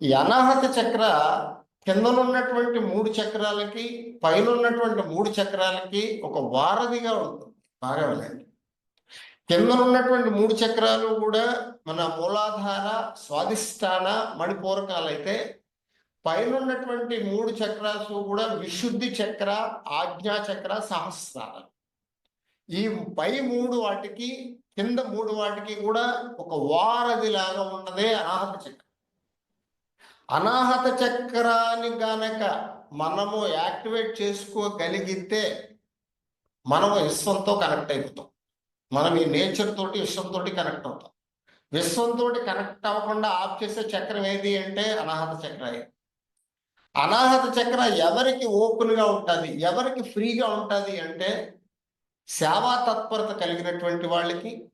ఈ అనాహత చక్ర కిందనున్నటువంటి మూడు చక్రాలకి పైన ఉన్నటువంటి మూడు చక్రాలకి ఒక వారధిగా ఉంటుంది బాగా వినండి కిందనున్నటువంటి మూడు చక్రాలు కూడా మన మూలాధార స్వాధిష్టాన మణిపూరకాలైతే పైన ఉన్నటువంటి మూడు చక్రాలు కూడా విశుద్ధి చక్ర ఆజ్ఞా చక్ర సహస్రాల. ఈ పై మూడు వాటికి కింద మూడు వాటికి కూడా ఒక వారధిలాగా ఉన్నదే అనాహత చక్రం. అనాహత చక్రాన్ని గనక మనము యాక్టివేట్ చేసుకోగలిగితే మనము విశ్వంతో కనెక్ట్ అయిపోతాం. మనం ఈ నేచర్ తోటి విశ్వంతో కనెక్ట్ అవుతాం. విశ్వంతో కనెక్ట్ అవ్వకుండా ఆఫ్ చేసే చక్రం ఏది అంటే అనాహత చక్ర అనాహత చక్ర ఎవరికి ఓపెన్గా ఉంటుంది ఎవరికి ఫ్రీగా ఉంటుంది అంటే సేవా తత్పరత కలిగినటువంటి వాళ్ళకి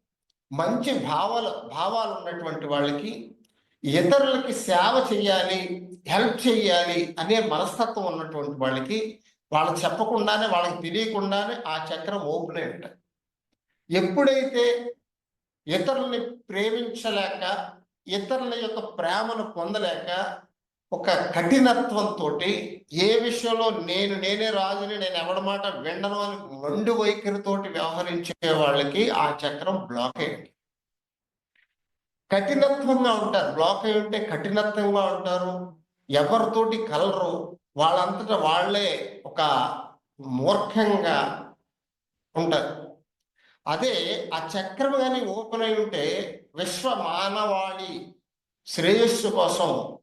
మంచి భావాలు భావాలు ఉన్నటువంటి వాళ్ళకి ఇతరులకి సేవ చేయాలి హెల్ప్ చేయాలి అనే మనస్తత్వం ఉన్నటువంటి వాళ్ళకి వాళ్ళు చెప్పకుండానే వాళ్ళకి తెలియకుండానే ఆ చక్రం ఓపెన్ అయి ఉంటుంది. ఎప్పుడైతే ఇతరుల్ని ప్రేమించలేక ఇతరుల యొక్క ప్రేమను పొందలేక ఒక కఠినత్వంతో ఏ విషయంలో నేను నేనే రాజుని నేను ఎవడి మాట వినను అని మొండి వైఖరితోటి వ్యవహరించే వాళ్ళకి ఆ చక్రం బ్లాక్ అయ్యింది కఠినత్వంగా ఉంటారు. బ్లాక్ అయి ఉంటే కఠినత్వంగా ఉంటారు. ఎవరితోటి కలరు. వాళ్ళంతటా వాళ్ళే ఒక మూర్ఖంగా ఉంటారు. అదే ఆ చక్రం కానీ ఓపెన్ అయి ఉంటే విశ్వ మానవాళి శ్రేయస్సు కోసం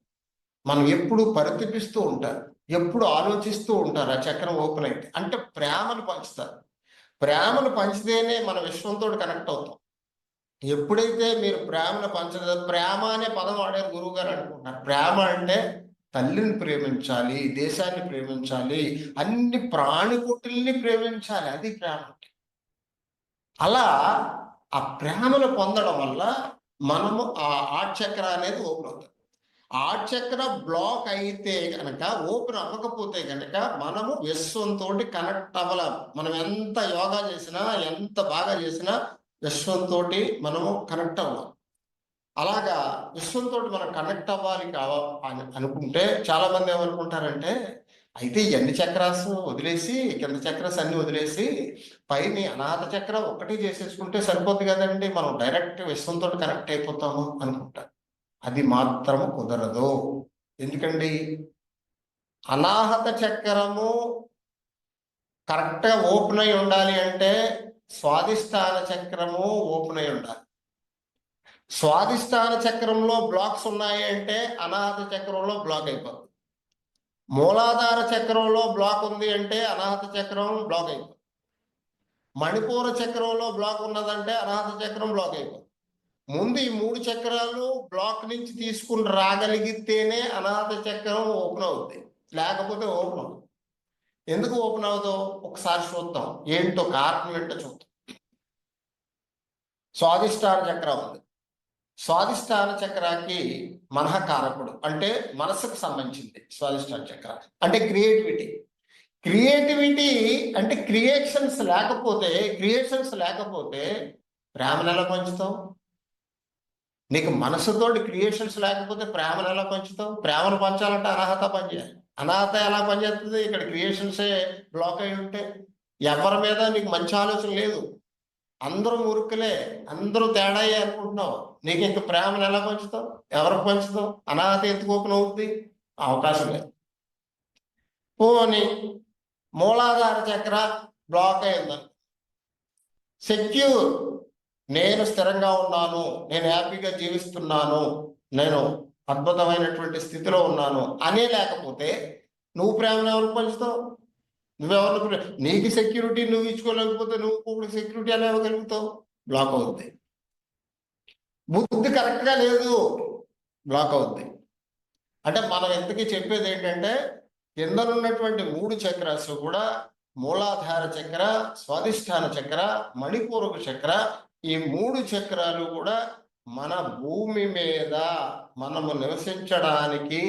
మనం ఎప్పుడు పరితపిస్తూ ఉంటారు. ఎప్పుడు ఆలోచిస్తూ ఉంటారు ఆ చక్రం ఓపెన్ అయితే. అంటే ప్రేమను పంచుతారు. ప్రేమను పంచితేనే మన విశ్వంతో కనెక్ట్ అవుతాం. ఎప్పుడైతే మీరు ప్రేమను పంచలేదు ప్రేమ అనే పదం వాడారు గురువు గారు అనుకుంటున్నారు. ప్రేమ అంటే తల్లిని ప్రేమించాలి దేశాన్ని ప్రేమించాలి అన్ని ప్రాణికోటుల్ని ప్రేమించాలి అది ప్రేమ. అంటే అలా ఆ ప్రేమను పొందడం వల్ల మనము ఆ ఆర్ట్ చక్ర అనేది ఓపెన్ అవుతుంది. ఆర్ట్ చక్ర బ్లాక్ అయితే కనుక ఓపెన్ అవ్వకపోతే కనుక మనము విశ్వంతో కనెక్ట్ అవ్వలేము. మనం ఎంత యోగా చేసినా ఎంత బాగా చేసినా విశ్వంతో మనము కనెక్ట్ అవ్వాలి అలాగా విశ్వంతో మనం కనెక్ట్ అవ్వాలి కావాలి అని అనుకుంటే చాలా మంది ఏమనుకుంటారంటే అయితే ఎన్ని చక్రాస్ వదిలేసి కింద చక్రాస్ అన్ని వదిలేసి పైన అనాథ చక్రం ఒకటి చేసేసుకుంటే సరిపోద్ది కదండి మనం డైరెక్ట్ విశ్వంతో కనెక్ట్ అయిపోతాము అనుకుంటారు. అది మాత్రము కుదరదు. ఎందుకండి? అనాహత చక్రము కరెక్ట్గా ఓపెన్ అయి ఉండాలి అంటే స్వాధిష్టాన చక్రము ఓపెన్ అయి ఉండాలి. స్వాధిష్టాన చక్రంలో బ్లాక్స్ ఉన్నాయి అంటే అనాహత చక్రంలో బ్లాక్ అయిపోతుంది. మూలాధార చక్రంలో బ్లాక్ ఉంది అంటే అనాహత చక్రం బ్లాక్ అయిపోతుంది. మణిపూర చక్రంలో బ్లాక్ ఉన్నదంటే అనాహత చక్రం బ్లాక్ అయిపోతుంది. ముందు ఈ మూడు చక్రాలు బ్లాక్ నుంచి తీసుకుని రాగలిగితేనే అనాథ చక్రం ఓపెన్ అవుతుంది లేకపోతే ఓపెన్ అవుతుంది ఎందుకు ఓపెన్ అవుతుందో ఒకసారి చూద్దాం. ఏంటో కారణం ఏంటో చూద్దాం. స్వాదిష్టాన చక్రం ఉంది. స్వాదిష్టాన చక్రానికి మనహకారకుడు అంటే మనసుకు సంబంధించింది స్వాదిష్టాన చక్ర. అంటే క్రియేటివిటీ. క్రియేటివిటీ అంటే క్రియేషన్స్ లేకపోతే క్రియేషన్స్ లేకపోతే ప్రేమను ఎలా పంచుతావు? నీకు మనసుతోటి క్రియేషన్స్ లేకపోతే ప్రేమను ఎలా పంచుతావు? ప్రేమను పంచాలంటే అర్హత పనిచేయాలి అనాథ ఎలా పనిచేస్తుంది? ఇక్కడ క్రియేషన్సే బ్లాక్ అయి ఉంటే ఎవరి మీద నీకు మంచి ఆలోచన లేదు. అందరూ మురుకులే అందరూ తేడాయే అనుకుంటున్నావు. నీకు ఇంక ప్రేమను ఎలా పంచుతావు? ఎవరికి పంచుతావు? అనాథ ఎందుకు అవుతుంది అవకాశం లేదు. పోని మూలాధార చక్ర బ్లాక్ అయిందని సెక్యూర్ నేను స్థిరంగా ఉన్నాను. నేను హ్యాపీగా జీవిస్తున్నాను. నేను అద్భుతమైనటువంటి స్థితిలో ఉన్నాను అనే లేకపోతే నువ్వు ప్రేమను ఎవరికి పంచుతావు? నువ్వెవరు నీకు సెక్యూరిటీ నువ్వు ఇచ్చుకోలేకపోతే నువ్వు కూడా సెక్యూరిటీ అని ఇవ్వగలుగుతావు? బ్లాక్ అవుద్ది. బుద్ధి కరెక్ట్గా లేదు బ్లాక్ అవుద్ది. అంటే మనం ఎంతకీ చెప్పేది ఏంటంటే కిందనున్నటువంటి మూడు చక్రాస్ కూడా మూలాధార చక్ర స్వాధిష్టాన చక్ర మణిపూరక చక్ర ఈ మూడు చక్రాలు కూడా మన భూమి మీద మనము నివసించడానికి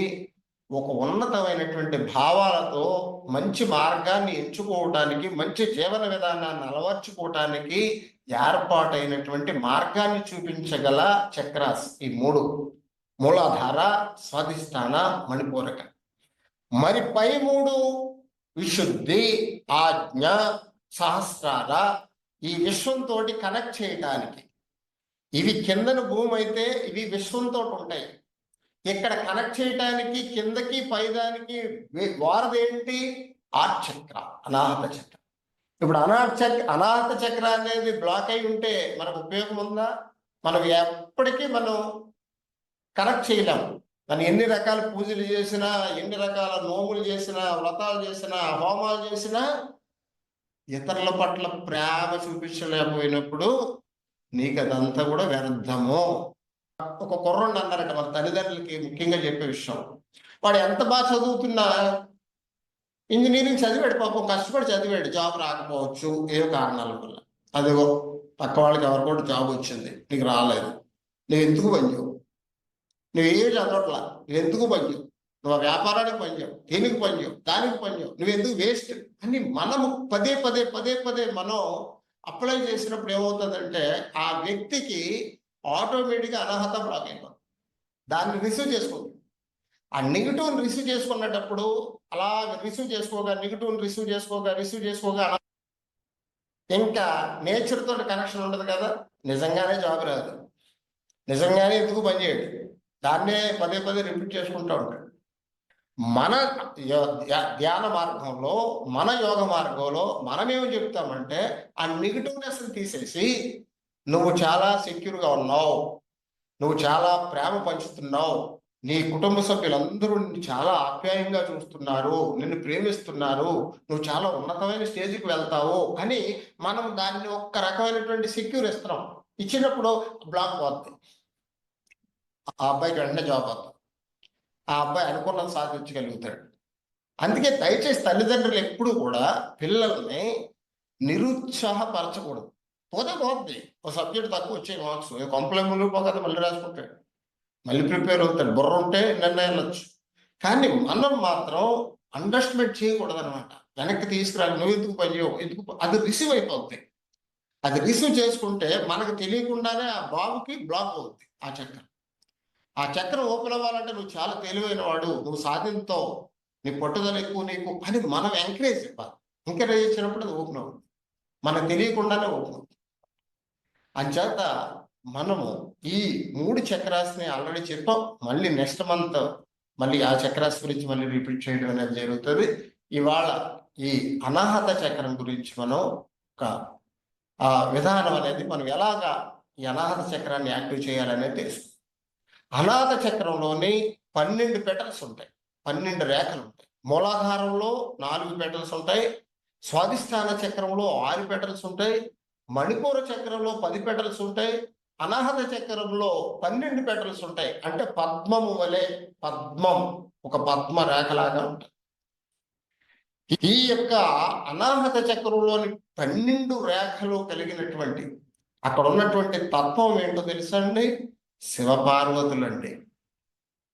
ఒక ఉన్నతమైనటువంటి భావాలతో మంచి మార్గాన్ని ఎంచుకోవటానికి మంచి జీవన విధానాన్ని అలవర్చుకోవటానికి ఏర్పాటైనటువంటి మార్గాన్ని చూపించగల చక్రాస్ ఈ మూడు. మూలాధార స్వాధిష్టాన మణిపూరక. మరి పై మూడు విశుద్ధి ఆజ్ఞ సహస్రార ఈ విశ్వంతో కనెక్ట్ చేయటానికి ఇవి కిందన భూమి అయితే ఇవి విశ్వంతో ఉంటాయి ఇక్కడ కనెక్ట్ చేయటానికి కిందకి పైదానికి వారదేంటి? ఆర్ట్ చక్ర అనాహత చక్ర. ఇప్పుడు అనాహత చక్ర అనాహత చక్ర అనేది బ్లాక్ అయి ఉంటే మనకు ఉపయోగం ఉందా? మనం ఎప్పటికీ మనం కనెక్ట్ చేయలేము మనం ఎన్ని రకాల పూజలు చేసినా ఎన్ని రకాల నోములు చేసినా వ్రతాలు చేసినా హోమాలు చేసినా ఇతరుల పట్ల ప్రేమ చూపించలేకపోయినప్పుడు నీకు అదంతా కూడా వ్యర్థము. ఒక కుర్రోడు అన్నారట వాళ్ళ తల్లిదండ్రులకి ముఖ్యంగా చెప్పే విషయం. వాడు ఎంత బాగా చదువుతున్నా ఇంజనీరింగ్ చదివాడు పాపం కష్టపడి చదివాడు జాబ్ రాకపోవచ్చు ఏ కారణాల వల్ల? అదిగో పక్క వాళ్ళకి ఎవరు కూడా జాబ్ వచ్చింది నీకు రాలేదు. నువ్వు ఎందుకు పనిచేవు నువ్వు ఏ చదవట్లా నువ్వు ఎందుకు పనిచేవు నువ్వు వ్యాపారానికి పనిచేవు దేనికి పనిచేవు దానికి పనిచేవు నువ్వు ఎందుకు వేస్ట్? అని మనము పదే పదే పదే పదే మనం అప్లై చేసినప్పుడు ఏమవుతుందంటే ఆ వ్యక్తికి ఆటోమేటిక్గా అనర్హత బ్లాక్ అయిపోతుంది. దాన్ని రిసీవ్ చేసుకుంటుంది ఆ నెగిటివ్ని రిసీవ్ చేసుకున్నప్పుడు అలా రిసీవ్ చేసుకోగా నెగిటివ్ రిసీవ్ చేసుకోగా రిసీవ్ చేసుకోగా ఇంకా నేచర్తో కనెక్షన్ ఉండదు కదా. నిజంగానే జాబ్ రాదు. నిజంగానే ఎందుకు పనిచేయడు దాన్నే పదే పదే రిపీట్ చేసుకుంటూ ఉంటాడు. మన యో- ధ్యా- ధ్యాన మార్గంలో మన యోగ మార్గంలో మనం ఏమి చెప్తామంటే ఆ నెగిటివ్నెస్ తీసేసి నువ్వు చాలా సెక్యూర్గా ఉన్నావు. నువ్వు చాలా ప్రేమ పంచుతున్నావు. నీ కుటుంబ సభ్యులందరూ నిన్ను చాలా ఆప్యాయంగా చూస్తున్నారు. నిన్ను ప్రేమిస్తున్నారు. నువ్వు చాలా ఉన్నతమైన స్టేజ్కి వెళ్తావు అని మనం దాన్ని ఒక్క రకమైనటువంటి సెక్యూర్ ఇస్తున్నాం. ఇచ్చినప్పుడు బ్లాక్ పోతుంది ఆ అబ్బాయికి వెంటనే జాబ్ అవుతుంది ఆ అబ్బాయి అనుకున్నది సాధించగలుగుతాడు. అందుకే దయచేసి తల్లిదండ్రులు ఎప్పుడు కూడా పిల్లల్ని నిరుత్సాహపరచకూడదు. పోతే పోతుంది ఒక సబ్జెక్ట్ తక్కువ వచ్చే మార్క్స్. కొంపలే మునిగిపోతే మళ్ళీ రాసుకుంటాడు. మళ్ళీ ప్రిపేర్ అవుతాడు. బుర్ర ఉంటే నిర్ణయం వెళ్ళొచ్చు కానీ మనం మాత్రం అండర్స్టిమేట్ చేయకూడదు అనమాట వెనక్కి తీసుకురాలి. నువ్వు ఎందుకు పని చేయవు? ఎందుకు అది రిసీవ్ అయిపోతుంది అది రిసీవ్ చేసుకుంటే మనకు తెలియకుండానే ఆ బాబుకి బ్లాక్ అవుతుంది ఆ చక్రం. ఆ చక్రం ఓపెన్ అవ్వాలంటే నువ్వు చాలా తెలివైన వాడు నువ్వు సాధించావు నీ పట్టుదల ఎక్కువ నీకు అని మనం ఎంకరేజ్ ఇవ్వాలి ఎంకరేజ్ ఇచ్చినప్పుడు అది ఓపెన్ అవుతుంది. మనకు తెలియకుండానే ఓపెన్ అవుతుంది. అంచేత మనము ఈ మూడు చక్రాస్ని ఆల్రెడీ చెప్పాం. మళ్ళీ నెక్స్ట్ మంత్ మళ్ళీ ఆ చక్రాస్ గురించి మళ్ళీ రిపీట్ చేయడం అనేది జరుగుతుంది. ఇవాళ ఈ అనాహత చక్రం గురించి మనం ఒక ఆ విధానం అనేది మనం ఎలాగా ఈ అనాహత చక్రాన్ని యాక్టివ్ చేయాలనేది తెలుసు అనాథ చక్రంలోని పన్నెండు పెటల్స్ ఉంటాయి. పన్నెండు రేఖలు ఉంటాయి. మూలాధారంలో నాలుగు పెటల్స్ ఉంటాయి. స్వాధిష్టాన చక్రంలో ఆరు పెటల్స్ ఉంటాయి. మణిపూర చక్రంలో పది పెటల్స్ ఉంటాయి. అనాహత చక్రంలో పన్నెండు పెటల్స్ ఉంటాయి. అంటే పద్మము వలె పద్మం ఒక పద్మ రేఖలాగా ఉంటుంది ఈ యొక్క అనాహత చక్రంలోని పన్నెండు రేఖలు కలిగినటువంటి అక్కడ ఉన్నటువంటి తత్వం ఏంటో తెలుసండి అండి అంటే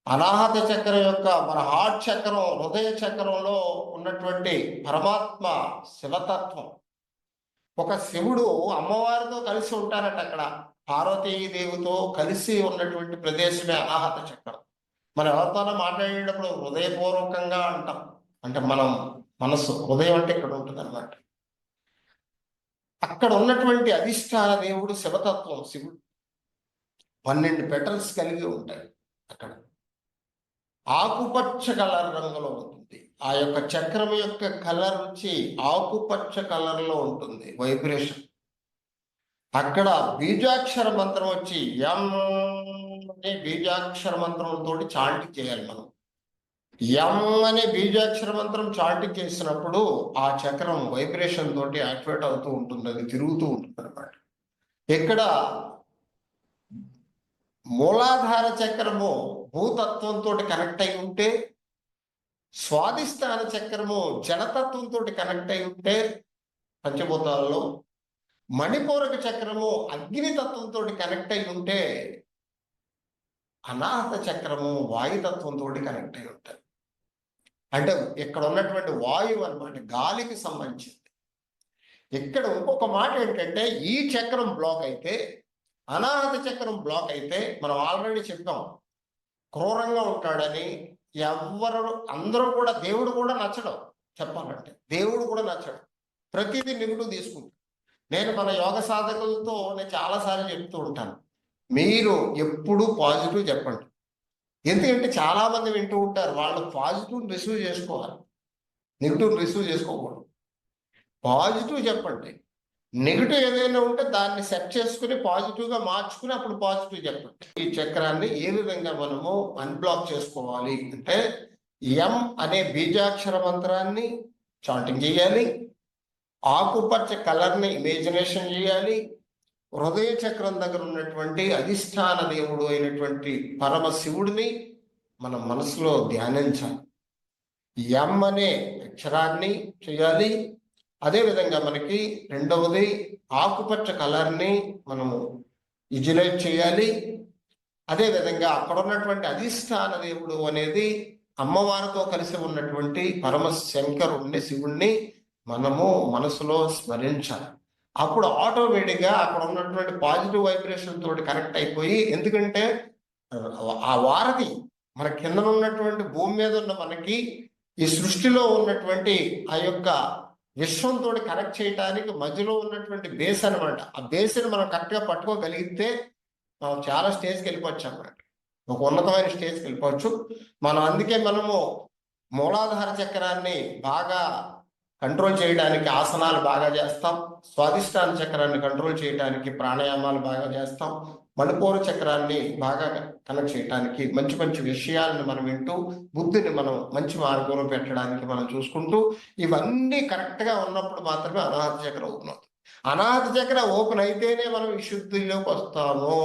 అనాహత చక్రం యొక్క మన హార్ట్ చక్రం హృదయ చక్రంలో ఉన్నటువంటి పరమాత్మ శివతత్వం. ఒక శివుడు అమ్మవారితో కలిసి ఉంటారట అక్కడ. పార్వతీదేవితో కలిసి ఉన్నటువంటి ప్రదేశమే అనాహత చక్రం. మనం ఎవరితోనో మాట్లాడేటప్పుడు హృదయపూర్వకంగా అంటాం. అంటే మనం మనసు హృదయం అంటే ఇక్కడ ఉంటుంది అనమాట అక్కడ ఉన్నటువంటి అధిష్టాన దేవుడు శివతత్వం శివుడు. పన్నెండు పెటల్స్ కలిగి ఉంటాయి అక్కడ. ఆకుపచ్చ కలర్ రంగులో ఉంటుంది. ఆ యొక్క చక్రం యొక్క కలర్ వచ్చి ఆకుపచ్చ కలర్లో ఉంటుంది. వైబ్రేషన్. అక్కడ బీజాక్షర మంత్రం వచ్చి ఎం అనే బీజాక్షర మంత్రంతో చాంటి చేయాలి మనం. ఎం అనే బీజాక్షర మంత్రం చాంటి చేసినప్పుడు ఆ చక్రం వైబ్రేషన్ తోటి యాక్టివేట్ అవుతూ ఉంటుంది. అది తిరుగుతూ ఉంటుంది అనమాట ఇక్కడ మూలాధార చక్రము భూతత్వంతో కనెక్ట్ అయి ఉంటే స్వాధిష్టాన చక్రము జనతత్వంతో కనెక్ట్ అయి ఉంటే పంచభూతాలలో మణిపూరక చక్రము అగ్నితత్వంతో కనెక్ట్ అయి ఉంటే అనాహత చక్రము వాయుతత్వంతో కనెక్ట్ అయి ఉంటాయి అంటే ఇక్కడ ఉన్నటువంటి వాయువు అనమాట గాలికి సంబంధించింది. ఇక్కడ ఇంకొక మాట ఏంటంటే ఈ చక్రం బ్లాక్ అయితే అనాహత చక్రం బ్లాక్ అయితే మనం ఆల్రెడీ చెప్పాం. క్రూరంగా ఉంటాడని ఎవరు అందరూ కూడా దేవుడు కూడా నచ్చడం. చెప్పాలంటే దేవుడు కూడా నచ్చడం. ప్రతిదీ నెగిటివ్ తీసుకుంటాడు. నేను మన యోగ సాధకులతో నేను చాలాసార్లు చెప్తూ ఉంటాను. మీరు ఎప్పుడు పాజిటివ్ చెప్పండి. ఎందుకంటే చాలా మంది వింటూ ఉంటారు వాళ్ళు పాజిటివ్ రిసీవ్ చేసుకోవాలి. నెగిటివ్ రిసీవ్ చేసుకోకూడదు. పాజిటివ్ చెప్పండి. నెగిటివ్ ఏదైనా ఉంటే దాన్ని సెట్ చేసుకుని పాజిటివ్గా మార్చుకుని అప్పుడు పాజిటివ్ చెప్పండి. ఈ చక్రాన్ని ఏ విధంగా మనము అన్బ్లాక్ చేసుకోవాలి అంటే ఎం అనే బీజాక్షర మంత్రాన్ని చాంటింగ్ చేయాలి ఆకుపచ్చ కలర్ని ఇమేజినేషన్ చేయాలి హృదయ చక్రం దగ్గర ఉన్నటువంటి అధిష్టాన దేవుడు అయినటువంటి పరమ శివుడిని మన మనసులో ధ్యానించాలి. ఎం అనే అక్షరాన్ని చేయాలి అదే విధంగా మనకి రెండవది ఆకుపచ్చ కలర్ని మనము విజువలైజ్ చేయాలి. అదే విధంగా అక్కడ ఉన్నటువంటి అధిష్టాన దేవుడు అనేది అమ్మవారితో కలిసి ఉన్నటువంటి పరమ శంకరుణ్ణి శివుణ్ణి మనము మనసులో స్మరించాలి. అప్పుడు ఆటోమేటిక్గా అక్కడ ఉన్నటువంటి పాజిటివ్ వైబ్రేషన్ తోటి కనెక్ట్ అయిపోయి ఎందుకంటే ఆ వారధి మన కింద ఉన్నటువంటి భూమి మీద ఉన్న మనకి ఈ సృష్టిలో ఉన్నటువంటి ఆ యొక్క విశ్వంతో కనెక్ట్ చేయడానికి మధ్యలో ఉన్నటువంటి బేస్ అనమాట ఆ బేస్ని మనం కరెక్ట్గా పట్టుకోగలిగితే మనం చాలా స్టేజ్కి వెళ్ళిపోవచ్చు అన్నమాట. ఒక ఉన్నతమైన స్టేజ్కి వెళ్ళిపోవచ్చు. మనం అందుకే మనము మూలాధార చక్రాన్ని బాగా కంట్రోల్ చేయడానికి ఆసనాలు బాగా చేస్తాం. స్వాధిష్టాన చక్రాన్ని కంట్రోల్ చేయడానికి ప్రాణాయామాలు బాగా చేస్తాం. మణిపూర చక్రాన్ని బాగా కనెక్ట్ చేయడానికి మంచి మంచి విషయాలను మనం వింటూ బుద్ధిని మనం మంచి మార్గంలో పెట్టడానికి మనం చూసుకుంటూ ఇవన్నీ కరెక్ట్గా ఉన్నప్పుడు మాత్రమే అనాహత చక్రం ఓపెన్ అవుతుంది. అనాహత చక్ర ఓపెన్ అయితేనే మనం విశుద్ధిలోకి వస్తాము.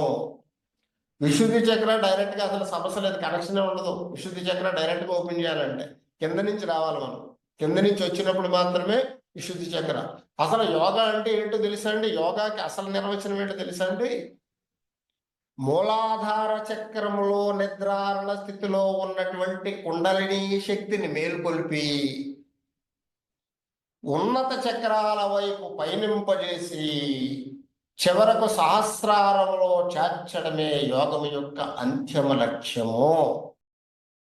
విశుద్ధి చక్ర డైరెక్ట్గా అసలు సమస్య లేదు కనెక్షన్ ఉండదు. విశుద్ధి చక్ర డైరెక్ట్గా ఓపెన్ చేయాలంటే కింద నుంచి రావాలి మనం. కింద నుంచి వచ్చినప్పుడు మాత్రమే విశుద్ధి చక్ర. అసలు యోగా అంటే ఏంటో తెలుసా అండి? యోగాకి అసలు నిర్వచనం ఏంటో తెలుసా అండి? మూలాధార చక్రములో నిద్రారణ స్థితిలో ఉన్నటువంటి కుండలిని శక్తిని మేల్కొల్పి ఉన్నత చక్రాల వైపు పయనింపజేసి చివరకు సహస్రారంలో చేర్చడమే యోగం యొక్క అంతిమ లక్ష్యము.